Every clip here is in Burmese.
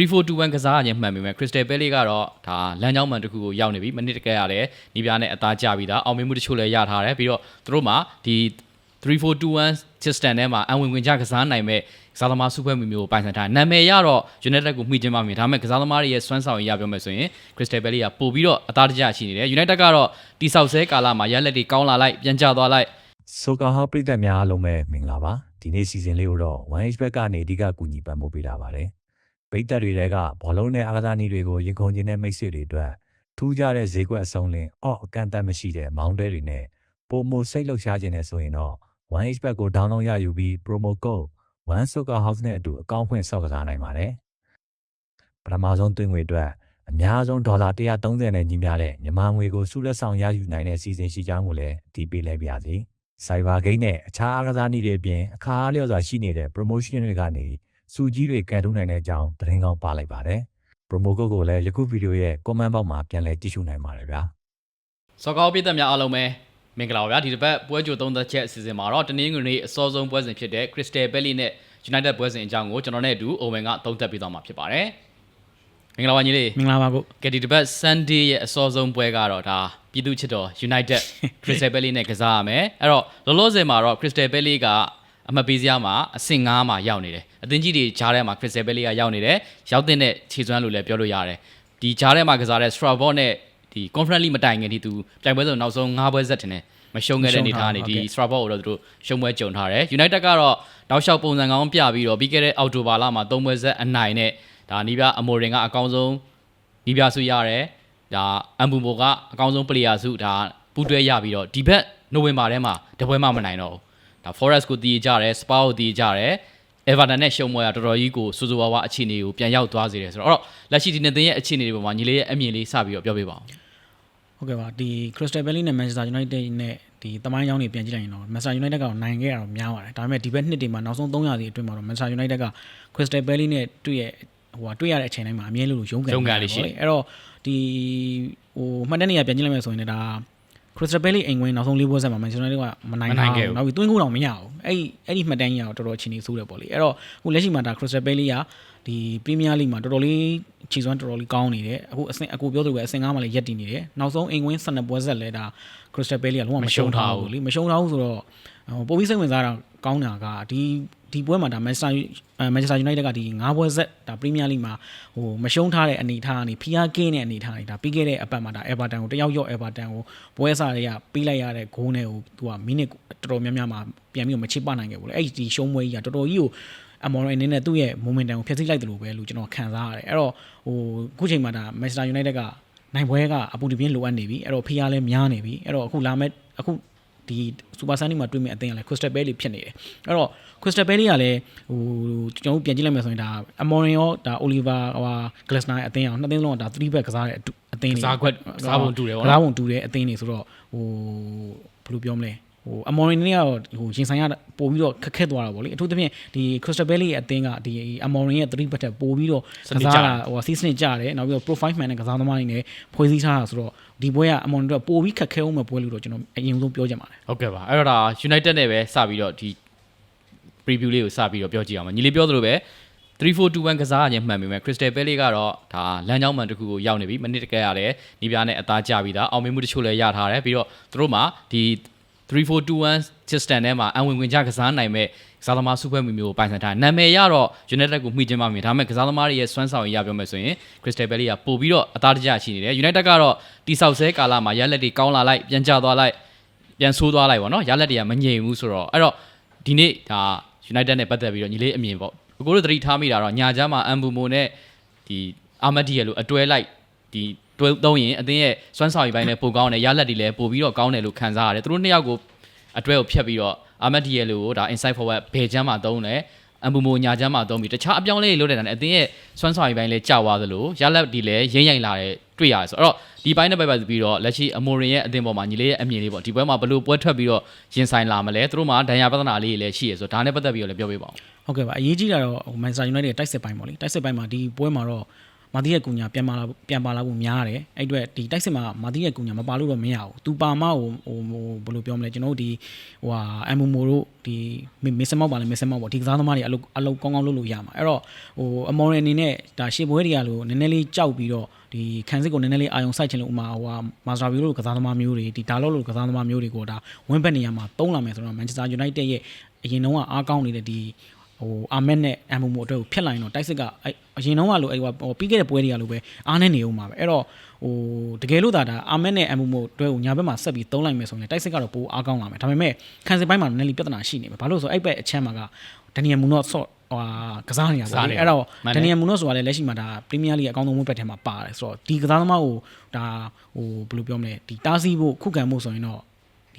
3421ကစားရခြင်းမှန်ပေမဲ့ Crystal Palace ကတော့ဒါလမ်းကြောင်းမှန်တစ်ခုကိုရောက်နေပြီမနစ်တကယ်ရတယ်နီးပြားနဲ့အသားကျပြီးသားအောင်မြင်မှုတချို့လည်းရထားတယ်ပြီးတော့သူတို့မှာဒီ3421 system ထဲမှာအဝင်ဝင်ကြကစားနိုင်မဲ့ကစားသမားစုဖွဲ့မှုမျိုးကိုပိုင်ဆိုင်ထားတယ်နာမည်ရတော့ United ကိုမှီချင်းပါမြင်ဒါပေမဲ့ကစားသမားတွေရဲ့စွမ်းဆောင်ရည်ရပြောမယ်ဆိုရင် Crystal Palace ကပို့ပြီးတော့အသားတကျရှိနေတယ် United ကတော့တိဆောက်ဆဲကာလမှာရလက်တွေကောင်းလာလိုက်ပြန်ကျသွားလိုက်ဆိုကာဟောပရိသတ်များအားလုံးပဲမင်္ဂလာပါဒီနေ့စီစဉ်လေးကိုတော့ 1H ဘက်ကနေအဓိကကူညီပံ့ပိုးပေးတာပါတယ် ပရိသတ်တွေတဲကဘောလုံးနဲ့အားကစားနည်းတွေကိုရင်ခုန်ခြင်းနဲ့မိတ်ဆွေတွေအတွက်ထူးခြားတဲ့ဈေးကွက်အစုံလင်အော့အကန့်အသတ်မရှိတဲ့မောင်းတဲတွေနဲ့ပုံမစိတ်လှုပ်ရှားခြင်းနဲ့ဆိုရင်တော့ 1H ဘက်ကို download ရယူပြီး promo code 1 Soccer House နဲ့အတူအကောင့်ဖွင့်ဆောက်ကစားနိုင်ပါတယ်ပထမဆုံးသွင်းငွေအတွက်အများဆုံးဒေါ်လာ130နဲ့ညီမျှတဲ့မြန်မာငွေကိုစုလက်ဆောင်ရယူနိုင်တဲ့စီစဉ်ရှိကြောင်းကိုလည်းအတည်ပြုလိုက်ပါရစေ။ Cyber Game နဲ့အခြားအားကစားနည်းတွေအပြင်အခါအားလျော်စွာရှိနေတဲ့ promotion တွေကနေ စုကြီးတွေကန်ထုတ်နိုင်တဲ့အကြောင်းသတင်းကောင်းပါလိုက်ပါတယ်။ promo code ကိုလည်းယခုဗီဒီယိုရဲ့ comment box မှာပြန်လည်ကြည့်ရှုနိုင်ပါတယ်ဗျာစောကောပြည်သက်များအားလုံးပဲမင်္ဂလာပါဗျာဒီတစ်ပတ်ပွဲကြိုသုံးသက်ချက်အစီအစဉ်မှာတော့တနင်္ဂနွေနေ့အစောဆုံးပွဲစဉ်ဖြစ်တဲ့ Crystal Palace နဲ့ United ပွဲစဉ်အကြောင်းကိုကျွန်တော်နဲ့အတူ Owen ကသုံးသပ်ပေးသွားမှာဖြစ်ပါတယ်မင်္ဂလာပါညီလေးမင်္ဂလာပါကိုကဲဒီတစ်ပတ် Sunday ရဲ့အစောဆုံးပွဲကတော့ဒါပြည်သူ့ချစ်တော် United Crystal Palace နဲ့ကစားရမယ်အဲ့တော့လောလောဆယ်မှာတော့ Crystal Palace က အမှတ်ပေးစရာမှာအဆင့်9မှာရောက်နေတယ်အသင်းကြီးတွေဂျားထဲမှာ Crystal Palace ကရောက်နေတယ်ရောက်တဲ့နဲ့ခြေစွမ်းလို့လည်းပြောလို့ရတယ်ဒီဂျားထဲမှာကစားတဲ့ Strasbourg နဲ့ဒီ Conference League မတိုင်ခင်ဒီသူပြိုင်ပွဲစုံနောက်ဆုံး9ပွဲဆက်တင်တယ်မရှုံးခဲ့တဲ့အနေအထားကနေဒီ Strasbourg ကိုတော့သူတို့ရှုံးပွဲကြုံထားတယ် United ကတော့တောက်လျှောက်ပုံစံကောင်းပြပြီးတော့ပြီးခဲ့တဲ့အောက်တိုဘာလမှာ3ပွဲဆက်အနိုင်နဲ့ဒါနီးပြအမိုရင်ကအကောင်းဆုံးဒီပြစုရတယ်ဒါအမ်ဘူမိုကအကောင်းဆုံးပလေယာစုဒါပူးတွဲရပြီးတော့ဒီဘက်နိုဝင်ဘာထဲမှာတပွဲမှမနိုင်တော့ဘူး ဒါ Forest ကိုတည်ကြတယ် Spa ကိုတည်ကြတယ် Everton နဲ့ရှုံးပွဲကတော်တော်ကြီးကိုစူစူဝါးဝါအခြေအနေကိုပြန်ရောက်သွားစေတယ်ဆိုတော့အဲ့တော့လက်ရှိဒီနေ့သင်ရဲ့အခြေအနေတွေပေါ်မှာညီလေးရဲ့အမြင်လေးစပြီးတော့ပြောပြပါဦးဟုတ်ကဲ့ပါဒီ Crystal Palace နဲ့ Manchester United နဲ့ဒီတမိုင်းကြောင်းတွေပြန်ကြည့်လိုက်ရင်တော့ Manchester United ကတော့နိုင်ခဲ့ရတော့များပါတယ်ဒါပေမဲ့ဒီဘက်နှစ်တွေမှာနောက်ဆုံး300စီအတွင်းမှာတော့ Manchester United က Crystal Palace နဲ့တွေ့ရဟိုဟာတွေ့ရတဲ့အချိန်တိုင်းမှာအမြဲလို့ရုန်းကန်ရုန်းကန်လေးရှိအဲ့တော့ဒီဟိုမှတ်တမ်းနေရပြန်ကြည့်လိုက်မယ်ဆိုရင်လည်းဒါ Crystal Palace အိမ်ဝင်နောက်ဆုံး၄ပွဲဆက်မှာ Manchester United ကမနိုင်မနိုင်ခဲ့ဘူးဘူးနောက်ပြီးသွင်းကိုတော့မရဘူးအဲ့ဒီအဲ့ဒီမှတ်တမ်းကြီးကတော့တော်တော်အခြေအနေဆိုးတယ်ပေါ့လေအဲ့တော့ဟိုလက်ရှိမှာဒါ Crystal Palace ကဒီ Premier League မှာတော်တော်လေးခြေစွမ်းတော်တော်လေးကောင်းနေတယ်အခုအဆင့်အခုပြောသလိုပဲအဆင့်9မှာလည်းရက်တည်နေတယ်နောက်ဆုံးအိမ်ဝင်12ပွဲဆက်လဲဒါ Crystal Palace ကလုံးဝမရှုံးထားဘူးလေမရှုံးထားဘူးဆိုတော့ဟိုပိုပြီးစိတ်ဝင်စားတာ ကောင်းတာကဒီဒီပွဲမှာဒါ Manchester Manchester United ကဒီ9ပွဲဆက်ဒါ Premier League မှာဟိုမရှုံးထားတဲ့အနေအထားကနေဖီယာကင်းတဲ့အနေအထားတွေဒါပြီးခဲ့တဲ့အပတ်မှာဒါ Everton ကိုတယောက်ယော့ Everton ကိုပွဲစားတွေကပေးလိုက်ရတဲ့ဂိုးနဲ့ဟိုသူကမိနစ်တော်တော်များများမှာပြန်ပြီးတော့မချစ်ပနိုင်ခဲ့ဘူးလေအဲ့ဒီရှုံးပွဲကြီးကတော်တော်ကြီးကိုအမော်ရအနေနဲ့သူ့ရဲ့ momentum ကိုဖျက်ဆီးလိုက်တယ်လို့ပဲလို့ကျွန်တော်ခံစားရတယ်အဲ့တော့ဟိုအခုချိန်မှာဒါ Manchester United ကနိုင်ပွဲကအပူတပြင်းလိုအပ်နေပြီအဲ့တော့ဖီယာလည်းများနေပြီအဲ့တော့အခုလာမဲ့အခု ဒီ Super Sunday မှာတွေ့မဲ့အသင်းကလည်း Crystal Palace ဖြစ်နေတယ်အဲ့တော့ Crystal Palace ကလည်းဟိုကျွန်တော်တို့ပြန်ကြည့်လိုက်မယ်ဆိုရင်ဒါ Amorin ရောဒါ Oliver ဟို Glasner ရဲ့အသင်းအောင်နှစ်သင်းလုံးကဒါ3 back ကစားတဲ့အတူအသင်းတွေကစားခွက်ကစားပုံတူတယ်ပေါ့ကနော်စားပုံတူတဲ့အသင်းတွေဆိုတော့ဟိုဘယ်လိုပြောမလဲ ဟိုအမော်ရီနဲ့ကတော့ဟိုရင်ဆိုင်ရပို့ပြီးတော့ခက်ခဲသွားတာပေါ့လေအထူးသဖြင့်ဒီ Crystal Palace ရဲ့အသင်းကဒီအမော်ရီရဲ့3ဘက်တက်ပို့ပြီးတော့ကစားတာဟိုစီးစနစ်ကြတယ်နောက်ပြီးတော့ profile man နဲ့ကစားသမားတွေနဲ့ဖွဲ့စည်းထားတာဆိုတော့ဒီပွဲကအမော်ရီတို့ပို့ပြီးခက်ခဲအောင်မဲ့ပွဲလို့တော့ကျွန်တော်အရင်ဆုံးပြောချင်ပါတယ်ဟုတ်ကဲ့ပါအဲ့တော့ဒါ United နဲ့ပဲစပြီးတော့ဒီ preview လေးကိုစပြီးတော့ပြောကြည့်အောင်ပါညီလေးပြောသလိုပဲ3421ကစားရခြင်းမှန်ပေမဲ့ Crystal Palace ကတော့ဒါလမ်းကြောင်းမှန်တစ်ခုကိုရောက်နေပြီမနစ်တကယ်ရတယ်နီးပြားနဲ့အသားကျပြီးသားအောင်မြင်မှုတချို့လည်းရထားတယ်ပြီးတော့သူတို့မှာဒီ 3421 system ထဲမှာအဝင်ဝင်ကြကစားနိုင်မဲ့ကစားသမားစုဖွဲ့မှုမျိုးကိုပိုင်ဆိုင်ထားတယ်နာမည်ရတော့ United ကိုမှီချင်းပါမြင်ဒါပေမဲ့ကစားသမားတွေရဲ့စွမ်းဆောင်ရည်ရပြောမယ်ဆိုရင် Crystal Palace ကပို့ပြီးတော့အသားတကျရှိနေတယ် United ကတော့တိဆောက်ဆဲကာလမှာရလက်တွေကောင်းလာလိုက်ပြန်ကျသွားလိုက်ပြန်ဆိုးသွားလိုက်ပေါ့နော်ရလက်တွေကမငြိမ်ဘူးဆိုတော့အဲ့တော့ဒီနေ့ဒါ United နဲ့ပတ်သက်ပြီးတော့ညီလေးအမြင်ပေါ့အကိုတို့သတိထားမိတာတော့ညာချမ်းမှာအမ်ဘူမိုနဲ့ဒီအာမတ်ဒီရဲ့လို့အတွဲလိုက်ဒီ တွဲသုံးရင်အတင်းရဲ့စွမ်းဆောင်ရည်ပိုင်းနဲ့ပိုကောင်းတယ်ရလက်တွေလည်းပိုပြီးတော့ကောင်းတယ်လို့ခံစားရတယ်သူတို့နှစ်ယောက်ကိုအတွဲကိုဖျက်ပြီးတော့အာမတ်ဒီရဲ့လို့ဒါ inside forward ဘယ်ချမ်းမှာသုံးတယ်အမ်ဘူမိုညာချမ်းမှာသုံးပြီးတခြားအပြောင်းအလဲတွေလုပ်တဲ့နေအတင်းရဲ့စွမ်းဆောင်ရည်ပိုင်းလည်းကြာသွားသလိုရလက်ဒီလည်းရင်းရိုင်လာတဲ့တွေ့ရတယ်ဆိုတော့ဒီပိုင်းနဲ့ပတ်သက်ပြီးတော့လက်ရှိအမိုရင်ရဲ့အသင်းပေါ်မှာညီလေးရဲ့အမြင်လေးပေါ့ဒီပွဲမှာဘလို့ပွဲထွက်ပြီးတော့ရင်ဆိုင်လာမလဲသူတို့မှာဒဏ်ရာပြဿနာလေးတွေလည်းရှိရဆိုတော့ဒါနဲ့ပတ်သက်ပြီးတော့လည်းပြောပြပါဦးဟုတ်ကဲ့ပါအရေးကြီးတာတော့ Manchester United ရဲ့တိုက်စစ်ပိုင်းပေါ့လေတိုက်စစ်ပိုင်းမှာဒီပွဲမှာတော့ မာတီရဲ့ကူညာပြန်ပါလာပြန်ပါလာဖို့များတယ်အဲ့အတွက်ဒီတိုက်စစ်မှာမာတီရဲ့ကူညာမပါလို့တော့မရဘူးသူပါမဟိုဟိုဘယ်လိုပြောမလဲကျွန်တော်တို့ဒီဟိုဟာအမ်မိုမိုတို့ဒီမစ္စမောက်ပါလဲမစ္စမောက်ပေါ့ဒီကစားသမားတွေအလုပ်အလုပ်ကောင်းကောင်းလုပ်လို့ရမှာအဲ့တော့ဟိုအမော်ရယ်အနေနဲ့ဒါရှေ့ပွဲတွေကလို့နည်းနည်းလေးကြောက်ပြီးတော့ဒီခန်းစစ်ကိုနည်းနည်းလေးအာယုံစိုက်ချင်လို့ဥမာဟိုဟာမာစတာဗီလို့ကစားသမားမျိုးတွေဒီဒါလော့လို့ကစားသမားမျိုးတွေကိုဒါဝင်းဘက်နေရာမှာတုံးလာမယ်ဆိုတော့မန်ချက်စတာယူနိုက်တက်ရဲ့အရင်တုန်းကအားကောင်းနေတဲ့ဒီဟို အာမက်နဲ့အမ်မိုမိုအတွက်ကိုဖျက်လိုက်တော့တိုက်စစ်ကအဲ့အရင်တုန်းကလို့အဲ့ဟိုပြီးခဲ့တဲ့ပွဲတွေကလို့ပဲအားနဲ့နေဦးမှာပဲအဲ့တော့ဟိုတကယ်လို့ဒါဒါအာမက်နဲ့အမ်မိုမိုအတွက်ကိုညာဘက်မှာဆက်ပြီးတုံးလိုက်မယ်ဆိုရင်တိုက်စစ်ကတော့ပိုအားကောင်းလာမယ်ဒါပေမဲ့ခန်းစစ်ပိုင်းမှာနည်းနည်းလေးပြဿနာရှိနေမယ်ဘာလို့လဲဆိုတော့အဲ့ဘက်အချမ်းမှာကဒနီယယ်မူနော့ဆော့ဟိုကစားနေရပါလေအဲ့တော့ဒနီယယ်မူနော့ဆိုတာလည်းလက်ရှိမှာဒါပရီးမီးယားလိအကောင်းဆုံးဘက်ထဲမှာပါတယ်ဆိုတော့ဒီကစားသမားကိုဒါဟိုဘယ်လိုပြောမလဲဒီတားဆီးဖို့ခုခံဖို့ဆိုရင်တော့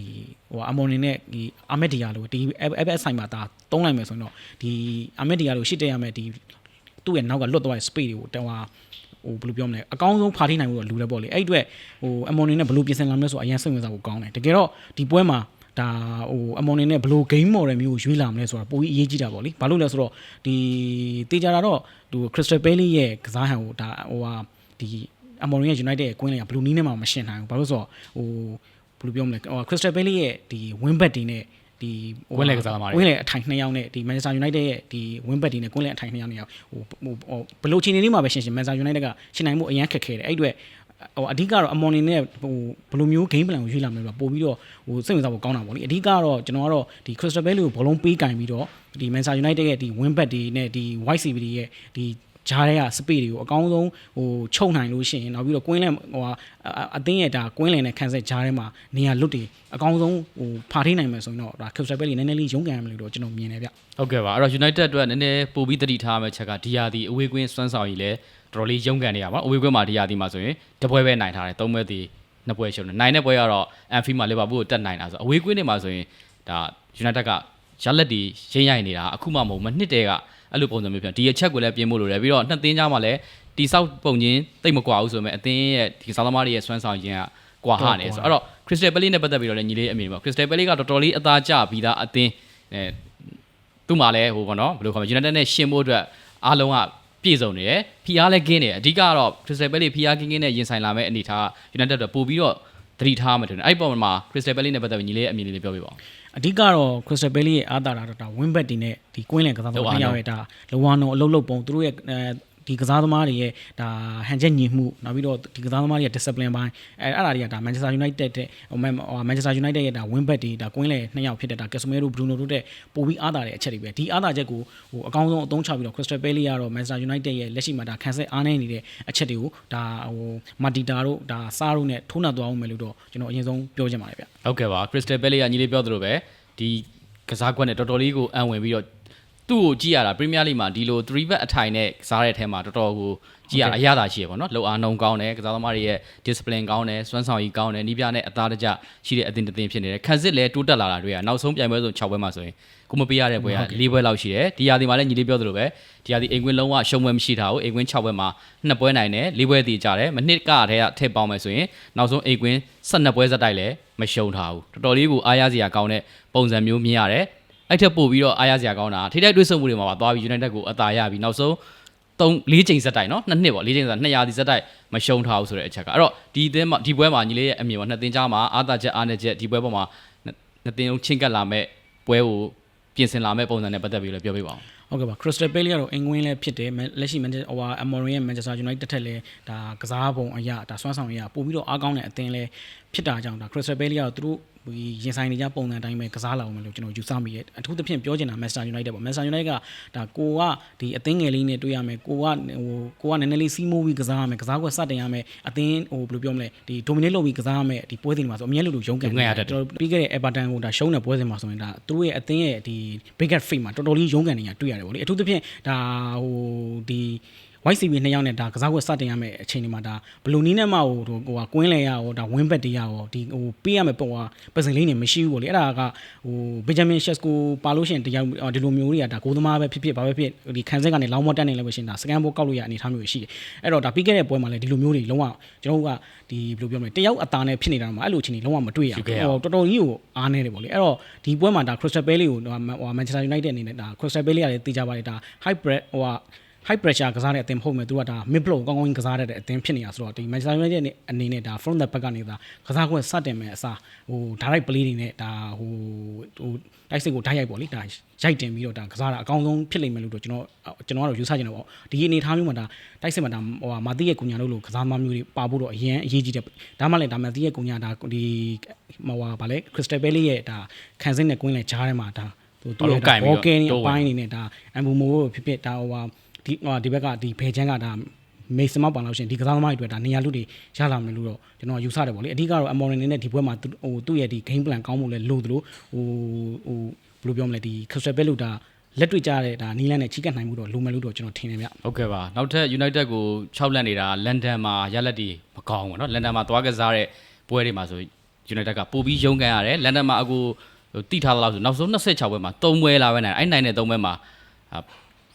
ဒီဟိုအမော်နေနဲ့ဒီအာမက်ဒီယာလိုဒီအဲ့ဘက်ဆိုင်မှာဒါတုံးလိုက်မယ်ဆိုရင်တော့ဒီအာမက်ဒီယာလိုရှစ်တက်ရမယ်ဒီသူ့ရဲ့နောက်ကလွတ်သွားတဲ့ space တွေကိုတောင်းဟာဟိုဘယ်လိုပြောမလဲအကောင်းဆုံးဖာထိနိုင်ဖို့တော့လူလဲပေါ့လေအဲ့အတွက်ဟိုအမော်နေနဲ့ဘယ်လိုပြင်ဆင်လာမလဲဆိုအရင်စိတ်ဝင်စားဖို့ကောင်းတယ်တကယ်တော့ဒီပွဲမှာဒါဟိုအမော်နေနဲ့ဘယ်လို game model မျိုးကိုရွေးလာမလဲဆိုတာပိုပြီးအရေးကြီးတာပေါ့လေဘာလို့လဲဆိုတော့ဒီတေချာတာတော့ဒီ Crystal Palace ရဲ့ကစားဟန်ကိုဒါဟိုဟာဒီအမော်နေရဲ့ United ရဲ့ကွင်းလေးကဘယ်လိုနီးနဲ့မှမရှင်းနိုင်ဘူးဘာလို့ဆိုတော့ဟို ဘယ်လိုပြောမလဲဟို Crystal Palace ရဲ့ဒီ win bet တွေနဲ့ဒီဝင်းလေကစားသမားတွေဝင်းလေအထိုင်နှစ်ယောက်နဲ့ဒီ Manchester United ရဲ့ဒီ win bet တွေနဲ့ကွင်းလေအထိုင်နှစ်ယောက်နဲ့ဟိုဟိုဘယ်လိုချိန်နေလေးမှာပဲရှင်းရှင်း Manchester United ကရှင်းနိုင်မှုအရန်ခက်ခဲတယ်အဲ့အတွက်ဟိုအဓိကတော့အမော်နေနဲ့ဟိုဘယ်လိုမျိုး game plan ကိုရွေးလာမလဲဆိုတော့ပို့ပြီးတော့ဟိုစိတ်ဝင်စားဖို့ကောင်းတာပေါ့လေအဓိကတော့ကျွန်တော်ကတော့ဒီ Crystal Palace ကိုဘောလုံးပေးကင်ပြီးတော့ဒီ Manchester United ရဲ့ဒီ win bet တွေနဲ့ဒီ white CBD ရဲ့ဒီ ဂျားတွေကစပေတွေကိုအကောင်းဆုံးဟိုချုပ်နိုင်လို့ရှိရင်နောက်ပြီးတော့ကွင်းလန်ဟိုအသင်းရဲ့ဒါကွင်းလန်နဲ့ခန်းဆက်ဂျားထဲမှာနေရာလွတ်တွေအကောင်းဆုံးဟိုဖာထိနိုင်မယ်ဆိုရင်တော့ဒါ Crystal Palace နည်းနည်းလေးရုန်းကန်ရမယ်လို့တော့ကျွန်တော်မြင်တယ်ဗျဟုတ်ကဲ့ပါအဲ့တော့ United အတွက်နည်းနည်းပို့ပြီးတတိထားမယ့်ချက်ကဒီယာဒီအဝေးကွင်းစွမ်းဆောင်ရည်လဲတော်တော်လေးရုန်းကန်နေရပါတော့အဝေးကွင်းမှာဒီယာဒီမှာဆိုရင်တပွဲပဲနိုင်ထားတယ်သုံးပွဲတည်နှစ်ပွဲရှုံးတယ်နိုင်တဲ့ပွဲကတော့ Anfield မှာ Liverpool ကိုတက်နိုင်တာဆိုအဝေးကွင်းတွေမှာဆိုရင်ဒါ United က ရလက်တီရင်းရိုက်နေတာအခုမှမဟုတ်မနှစ်တဲကအဲ့လိုပုံစံမျိုးပြန်ဒီအချက်ကိုလည်းပြင်ဖို့လိုတယ်ပြီးတော့နှစ်သင်းကြားမှာလည်းတိဆောက်ပုံချင်းတိတ်မကွာဘူးဆိုပေမဲ့အသင်းရဲ့ဒီစားသမားတွေရဲ့စွမ်းဆောင်ရည်ကကွာဟနေဆိုတော့အဲ့တော့ Crystal Palace နဲ့ပတ်သက်ပြီးတော့လည်းညီလေးအမြင်ပါ Crystal Palace ကတော်တော်လေးအသားကျပြီးသားအသင်းအဲသူ့မှာလည်းဟိုပေါ့နော်ဘယ်လိုခေါ်မလဲ United နဲ့ရှင်ဖို့အတွက်အားလုံးကပြည့်စုံနေတယ်ဖီအားလည်းကင်းနေတယ်အဓိကတော့ Crystal Palace ဖီအားကင်းကင်းနဲ့ရင်ဆိုင်လာမဲ့အနေထား United အတွက်ပို့ပြီးတော့သတိထားမှထင်တယ်အဲ့ဒီပုံမှာ Crystal Palace နဲ့ပတ်သက်ပြီးညီလေးအမြင်လေးလေးပြောပြပါဦး အဓိကတော့ Crystal Palace ရဲ့အားတာတာဒါ win bet တွေနဲ့ဒီကွင်းလန်ကစားသမားနှစ်ယောက်ရဲ့ဒါလောဝါနောအလုံးလုံးပုံသူတို့ရဲ့အဲ ဒီကစားသမားတွေရဲ့ဒါဟန်ချက်ညီမှုနောက်ပြီးတော့ဒီကစားသမားတွေရဲ့ discipline ပိုင်းအဲအဲ့ဒါတွေကဒါ Manchester United တဲ့ဟို Manchester United ရဲ့ဒါ win bet တွေဒါကွင်းလန်နှစ်ယောက်ဖြစ်တဲ့ဒါ Casemiro Bruno တို့တဲ့ပိုပြီးအားတာတဲ့အချက်တွေပဲဒီအားတာချက်ကိုဟိုအကောင်းဆုံးအသုံးချပြီးတော့ Crystal Palace ကတော့ Manchester United ရဲ့လက်ရှိမှာဒါခံဆက်အားနေနေတဲ့အချက်တွေကိုဒါဟို Matita တို့ဒါစားတို့နဲ့ထိုးနှက်သွားအောင်မယ်လို့တော့ကျွန်တော်အရင်ဆုံးပြောချင်ပါတယ်ဗျဟုတ်ကဲ့ပါ Crystal Palace ကညီလေးပြောသလိုပဲဒီကစားကွက်နဲ့တော်တော်လေးကိုအံဝင်ပြီးတော့ သူ့ကိုကြည့်ရတာ Premier League မှာဒီလို3 back အထိုင်နဲ့ကစားတဲ့အထဲမှာတော်တော်ကိုကြည့်ရတာအရသာရှိရပါတော့လောက်အားနှုံကောင်းတယ်ကစားသမားတွေရဲ့ discipline ကောင်းတယ်စွမ်းဆောင်ရည်ကောင်းတယ်နီးပြနဲ့အသားတကျရှိတဲ့အသင်းတစ်သင်းဖြစ်နေတယ်ခန်းစစ်လည်းတိုးတက်လာတာတွေ့ရနောက်ဆုံးပြိုင်ပွဲဆို6ပွဲမှာဆိုရင်ကိုမပေးရတဲ့ပွဲက4ပွဲလောက်ရှိတယ်ဒီရာသီမှာလည်းညီလေးပြောသလိုပဲဒီရာသီအိမ်ကွင်းလုံးဝရှုံးပွဲမရှိတာဘူးအိမ်ကွင်း6ပွဲမှာ2ပွဲနိုင်တယ်4ပွဲတည်ကြတယ်မနစ်ကတည်းကထည့်ပေါင်းမယ်ဆိုရင်နောက်ဆုံးအိမ်ကွင်း12ပွဲဇက်တိုက်လည်းမရှုံးထားဘူးတော်တော်လေးကိုအားရစရာကောင်းတဲ့ပုံစံမျိုးမြင်ရတယ် အဲ့ထက်ပို့ပြီးတော့အားရစရာကောင်းတာထိတိုက်တွေးဆုံမှုတွေမှာပါသွားပြီး United ကိုအသာရပြီးနောက်ဆုံး3 4ချိန်ဇက်တိုက်နော်နှစ်နှစ်ပေါ့4ချိန်ဇက်200ဒီဇက်တိုက်မရှုံးထားဘူးဆိုတဲ့အချက်ကအဲ့တော့ဒီအသင်းမှာဒီပွဲမှာညီလေးရဲ့အမြင်မှာနှစ်သင်းကြားမှာအာသာချက်အားနဲ့ချက်ဒီပွဲပေါ်မှာနှစ်သင်းလုံးချင်းကပ်လာမဲ့ပွဲကိုပြင်ဆင်လာမဲ့ပုံစံနဲ့ပတ်သက်ပြီးလည်းပြောပြပါအောင်ဟုတ်ကဲ့ပါ Crystal Palace ကတော့အင်ကွင်းလည်းဖြစ်တယ်လက်ရှိ Manchester ဟို Amorim ရဲ့ Manchester United ထက်လည်းဒါကစားပုံအရာဒါစွမ်းဆောင်အရာပို့ပြီးတော့အားကောင်းတဲ့အသင်းလည်း ဖြစ်တာကြောင့်ဒါ Crystal Palace ကတော့သူတို့ဒီရင်ဆိုင်နေကြပုံစံအတိုင်းပဲကစားလာအောင်လို့ကျွန်တော်ယူဆမိရဲ့အထူးသဖြင့်ပြောချင်တာ Manchester United ပေါ့ Manchester United ကဒါကိုကဒီအသင်းငယ်လေးနဲ့တွေ့ရမယ်ကိုကဟိုကိုကနည်းနည်းလေးစီးမိုးပြီးကစားရမယ်ကစားကွက်စတင်ရမယ်အသင်းဟိုဘယ်လိုပြောမလဲဒီ dominate လုပ်ပြီးကစားရမယ်ဒီပွဲစဉ်တွေမှာဆိုအမြဲတမ်းရုန်းကန်တော်ပြီးခဲ့တဲ့ Everton ကိုဒါရှုံးတဲ့ပွဲစဉ်မှာဆိုရင်ဒါသူတို့ရဲ့အသင်းရဲ့ဒီ biggest fate မှာတော်တော်လေးရုန်းကန်နေတာတွေ့ရတယ်ပေါ့လေအထူးသဖြင့်ဒါဟိုဒီ YCB နှစ်ယောက်နဲ့ဒါကစားကွက်စတင်ရမယ့်အချိန်ဒီမှာဒါဘလူနီးနဲ့မှဟိုဟိုကကွင်းလဲရရောဒါဝင်းဘက်တေးရရောဒီဟိုပေးရမယ့်ပုံကပတ်စင်လေးနေမရှိဘူးပေါ့လေအဲ့ဒါကဟိုဘင်ဂျမင်ရှက်စကိုပါလို့ရှိရင်တရားဒီလိုမျိုးတွေကဒါကိုသမားပဲဖြစ်ဖြစ်ဘာပဲဖြစ်ဒီခံဆက်ကနေလောင်းမတက်နေလည်းပဲရှင်ဒါစကန်ဘောကောက်လို့ရအနေထားမျိုးရှိတယ်အဲ့တော့ဒါပြီးခဲ့တဲ့ပွဲမှာလည်းဒီလိုမျိုးတွေလုံးဝကျွန်တော်တို့ကဒီဘယ်လိုပြောမလဲတယောက်အသားနဲ့ဖြစ်နေတာမှာအဲ့လိုအချိန်ကြီးလုံးဝမတွေ့ရဘူးဟိုတော်တော်ကြီးကိုအားနေတယ်ပေါ့လေအဲ့တော့ဒီပွဲမှာဒါ Crystal Palace ကိုဟို Manchester United အနေနဲ့ဒါ Crystal Palace ကလည်းတေးကြပါတယ်ဒါ high bread ဟိုက high pressure ကစားတဲ့အသင်းမဟုတ်မဲ့သူကဒါ mid block ကောင်းကောင်းကြီးကစားတတ်တဲ့အသင်းဖြစ်နေတာဆိုတော့ဒီ Manchester United ရဲ့အနေနဲ့ဒါ front the back ကနေဒါကစားခွင့်စတင်မဲ့အစားဟို direct play တွေနဲ့ဒါဟိုဟိုတိုက်စစ်ကိုတိုက်ရိုက်ပေါ့လေဒါရိုက်တင်ပြီးတော့ဒါကစားတာအကောင်းဆုံးဖြစ်လိမ့်မယ်လို့တော့ကျွန်တော်ကျွန်တော်ကတော့ယူဆချင်တယ်ပေါ့ဒီအနေအထားမျိုးမှာဒါတိုက်စစ်မှာဒါဟိုဟာမာတီးရဲ့ကုညာလို့လို့ကစားမမျိုးတွေပါဖို့တော့အရင်အရေးကြီးတယ်ဒါမှလည်းဒါမာတီးရဲ့ကုညာဒါဒီဟိုဟာဗာလဲ Crystal Palace ရဲ့ဒါခံစင်းနဲ့ကွင်းနဲ့ဂျားထဲမှာဒါသူသူရဲ့ဘောကင်းအပိုင်းနေနဲ့ဒါအမ်ဘူမိုဖြစ်ဖြစ်ဒါဟိုဟာ ဒီဟိုဒီဘက်ကဒီဘယ်ချမ်းကဒါမေစမောက်ပါလို့ရှင်ဒီကစားသမားတွေအတွက်ဒါနေရာလူတွေရလာမယ်လို့တော့ကျွန်တော်ယူဆတယ်ပေါ့လေအဓိကတော့အမော်ရင်နဲ့ဒီဘွဲမှာဟိုသူ့ရဲ့ဒီ game plan ကောင်းမှုလဲလို့သလိုဟိုဟိုဘယ်လိုပြောမလဲဒီ Crystal Palace လို့ဒါလက်တွေ့ကြတဲ့ဒါနီလန်နဲ့ချိကတ်နိုင်မှုတော့လိုမယ်လို့တော့ကျွန်တော်ထင်တယ်ဗျ ဟုတ်ကဲ့ပါနောက်ထပ် United ကို6လက်နေတာလန်ဒန်မှာရလက်တီမကောင်းဘူးเนาะလန်ဒန်မှာသွားကစားတဲ့ပွဲတွေမှာဆို United ကပိုပြီးရုန်းကန်ရတယ်လန်ဒန်မှာအခုတိထားသလောက်ဆိုနောက်ဆုံး26ပွဲမှာ3ပွဲလာပဲနိုင်အဲ့နိုင်တဲ့3ပွဲမှာ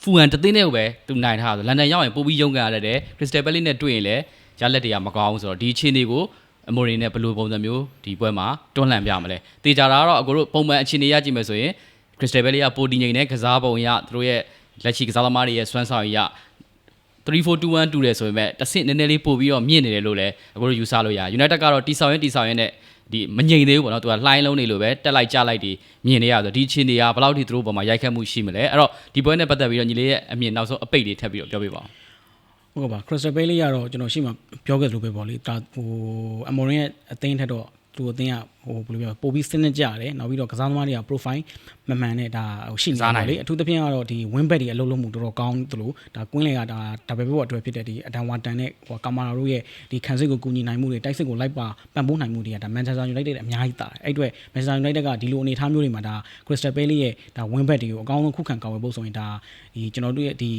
ဖူဟန်တသိန်းနဲ့ကိုပဲသူနိုင်ထားဆိုလန်ဒန်ရောက်ရင်ပိုပြီးရုန်းကန်ရတယ်ခရစ္စတယ်ပယ်လီနဲ့တွေ့ရင်လည်းရလက်တွေကမကောင်းဘူးဆိုတော့ဒီအခြေအနေကိုအမိုရီနဲ့ဘယ်လိုပုံစံမျိုးဒီပွဲမှာတွန်းလှန်ပြမလဲတေချာတာကတော့အခုတို့ပုံမှန်အခြေအနေရကြည့်မယ်ဆိုရင်ခရစ္စတယ်ပယ်လီကပိုတီငိန်နဲ့ကစားပုံရသူတို့ရဲ့လက်ရှိကစားသမားတွေရဲ့စွမ်းဆောင်ရည်ရ3421တူတယ်ဆိုပေမဲ့တစ်ဆင့်နည်းနည်းလေးပို့ပြီးတော့မြင့်နေတယ်လို့လည်းအခုတို့ယူဆလို့ရ United ကတော့တီဆောင်ရင်တီဆောင်ရင်နဲ့ ဒီမငြိမ်သေးဘူးပေါ့နော်သူကလှိုင်းလုံးနေလို့ပဲတက်လိုက်ကြလိုက်ဒီမြင်နေရဆိုဒီအခြေအနေကဘယ်လောက်ထိသူတို့ပေါ်မှာရိုက်ခတ်မှုရှိမလဲအဲ့တော့ဒီပွဲနဲ့ပတ်သက်ပြီးတော့ညီလေးရဲ့အမြင်နောက်ဆုံးအပိတ်လေးထပ်ပြီးတော့ပြောပြပါဦးဟုတ်ကဲ့ပါ Crystal Palace ကတော့ကျွန်တော်ရှိမှပြောခဲ့သလိုပဲပေါ့လေဒါဟိုအမော်ရင်ရဲ့အသင်းထက်တော့သူအသင်းက ဟိုဘယ်လိုပြောပိုပြီးစနစ်ကြတယ်နောက်ပြီးတော့ကစားသမားတွေက profile မမှန်နဲ့ဒါဟိုရှိနေတယ်လေအထူးသဖြင့်ကတော့ဒီ win back တွေအလုပ်လုပ်မှုတော်တော်ကောင်းသလိုဒါကွင်းလေကဒါဒါပဲဘောအတွက်ဖြစ်တဲ့ဒီအဒန်ဝါတန်နဲ့ဟိုကာမာရာတို့ရဲ့ဒီခံစစ်ကိုကူညီနိုင်မှုတွေတိုက်စစ်ကိုလိုက်ပါပံ့ပိုးနိုင်မှုတွေကဒါ Manchester United အများကြီးတာတယ်အဲ့အတွက် Manchester United ကဒီလိုအနေအထားမျိုးတွေမှာဒါ Crystal Palace ရဲ့ဒါ win back တွေကိုအကောင်းဆုံးခုခံကာဝယ်ဖို့ဆိုရင်ဒါဒီကျွန်တော်တို့ရဲ့ဒီ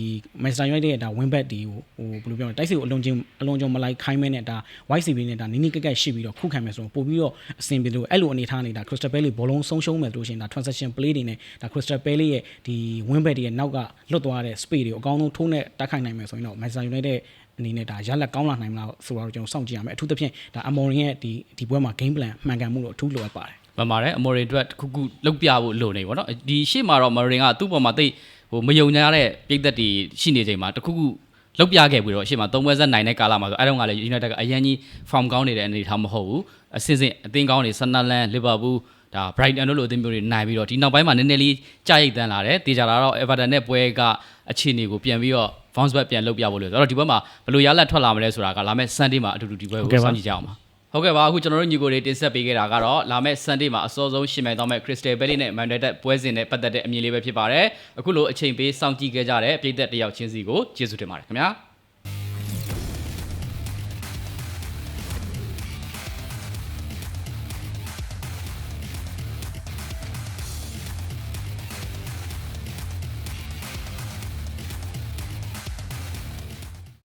Manchester United ရဲ့ဒါ win back တွေကိုဟိုဘယ်လိုပြောမလဲတိုက်စစ်ကိုအလုံးချင်းအလုံးချင်းမလိုက်ခိုင်းမဲနဲ့ဒါ YCB နဲ့ဒါနီးနီးကက်ကက်ရှိပြီးတော့ခုခံမယ်ဆိုတော့ပို့ပြီးတော့အဆင်ပြေလို့အဲ့လိုအနေထားနေတာ Crystal Palace ဘောလုံးဆုံးရှုံးမယ်လို့ရှိရင်ဒါ transaction play တွေနဲ့ဒါ Crystal Palace ရဲ့ဒီ win back တွေရဲ့နောက်ကလွတ်သွားတဲ့ space တွေကိုအကောင်းဆုံးထိုးနဲ့တိုက်ခိုက်နိုင်မယ်ဆိုရင်တော့ Manchester United အနေနဲ့ဒါရလက်ကောင်းလာနိုင်မလားဆိုတော့ကျွန်တော်စောင့်ကြည့်ရမယ်အထူးသဖြင့်ဒါ Amorim ရဲ့ဒီဒီပွဲမှာ game plan မှန်ကန်မှုတော့အထူးလိုအပ်ပါတယ်မှန်ပါတယ်အမော်ရီအတွက်တစ်ခုခုလောက်ပြဖို့လိုနေပေါ့နော်ဒီရှေ့မှာတော့မော်ရင်ကသူ့ပေါ်မှာတိတ်ဟိုမယုံညာတဲ့ပြိသက်တွေရှိနေချိန်မှာတစ်ခုခုလောက်ပြခဲ့ပြီးတော့ရှေ့မှာ၃ပွဲဆက်နိုင်တဲ့ကာလမှာဆိုအဲ့တော့ကလည်း United ကအရန်ကြီး form ကောင်းနေတဲ့အနေအထားမဟုတ်ဘူး အစစ်စစ်အသင်းကောင်းတွေ Sunderland Liverpool ဒါ Brighton တို့လိုအသင်းမျိုးတွေနိုင်ပြီးတော့ဒီနောက်ပိုင်းမှာနည်းနည်းလေးကြာရိတ်တန်းလာတယ်တေချာလာတော့ Everton နဲ့ပွဲကအခြေအနေကိုပြန်ပြီးတော့ bounce back ပြန်လုပ်ပြဖို့လို့ဆိုတော့ဒီပွဲမှာဘယ်လိုရလတ်ထွက်လာမလဲဆိုတာကလာမယ့် Sunday မှာအတူတူဒီပွဲကိုစောင့်ကြည့်ကြအောင်ပါဟုတ်ကဲ့ပါအခုကျွန်တော်တို့ညီကိုတွေတင်ဆက်ပေးခဲ့တာကတော့လာမယ့် Sunday မှာအစောဆုံးရှင်မြိုင်တော့မဲ့ Crystal Palace နဲ့ Man United ပွဲစဉ်နဲ့ပတ်သက်တဲ့အမြင်လေးပဲဖြစ်ပါတယ်အခုလိုအချိန်ပေးစောင့်ကြည့်ခဲ့ကြတဲ့ပြည်သက်တယောက်ချင်းစီကိုကျေးဇူးတင်ပါတယ်ခင်ဗျာ